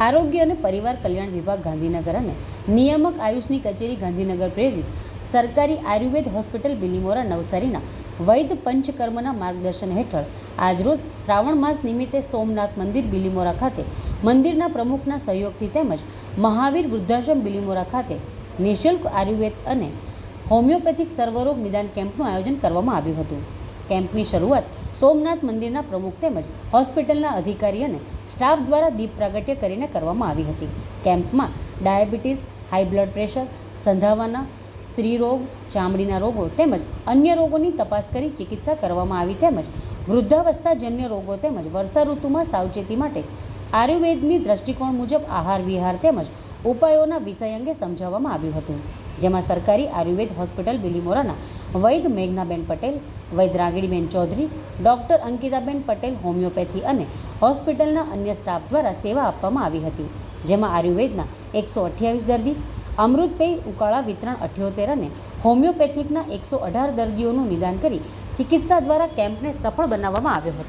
આરોગ્ય અને પરિવાર કલ્યાણ વિભાગ ગાંધીનગર અને નિયામક આયુષની કચેરી ગાંધીનગર પ્રેરિત સરકારી આયુર્વેદ હોસ્પિટલ બિલીમોરા નવસારીના વૈદ પંચકર્મના માર્ગદર્શન હેઠળ આજરોજ શ્રાવણ માસ નિમિત્તે સોમનાથ મંદિર બિલીમોરા ખાતે મંદિરના પ્રમુખના સહયોગથી તેમજ મહાવીર વૃદ્ધાશ્રમ બિલીમોરા ખાતે નિઃશુલ્ક આયુર્વેદ અને હોમિયોપેથિક સર્વરોગ નિદાન કેમ્પનું આયોજન કરવામાં આવ્યું હતું. કેમ્પની શરૂઆત સોમનાથ મંદિરના પ્રમુખ તેમજ હોસ્પિટલના અધિકારી અને સ્ટાફ દ્વારા દીપ પ્રાગટ્ય કરીને કરવામાં આવી હતી. કેમ્પમાં ડાયાબિટીસ, હાઈ બ્લડ પ્રેશર, સંધાવાના સ્ત્રી રોગ, ચામડીના રોગો તેમજ અન્ય રોગોની તપાસ કરી ચિકિત્સા કરવામાં આવી તેમજ વૃદ્ધાવસ્થાજન્ય રોગો તેમજ વર્ષા ઋતુમાં સાવચેતી માટે આયુર્વેદની દ્રષ્ટિકોણ મુજબ આહાર વિહાર તેમજ ઉપાયોના વિષય અંગે સમજાવવામાં આવ્યું હતું, જેમાં સરકારી આયુર્વેદ હોસ્પિટલ બિલીમોરાના વૈદ મેઘનાબેન પટેલ વૈદ રાગીણીબેન ચૌધરી, ડૉક્ટર અંકિતાબેન પટેલ, હોમિયોપેથી અને હોસ્પિટલના અન્ય સ્ટાફ દ્વારા સેવા આપવામાં આવી હતી, જેમાં આયુર્વેદના એકસો અઠ્યાવીસ દર્દી, અમૃતપેય ઉકાળા વિતરણ અઠ્યોતેર અને હોમિયોપેથિકના એકસો અઢાર દર્દીઓનું નિદાન કરી ચિકિત્સા દ્વારા કેમ્પને સફળ બનાવવામાં આવ્યો હતો.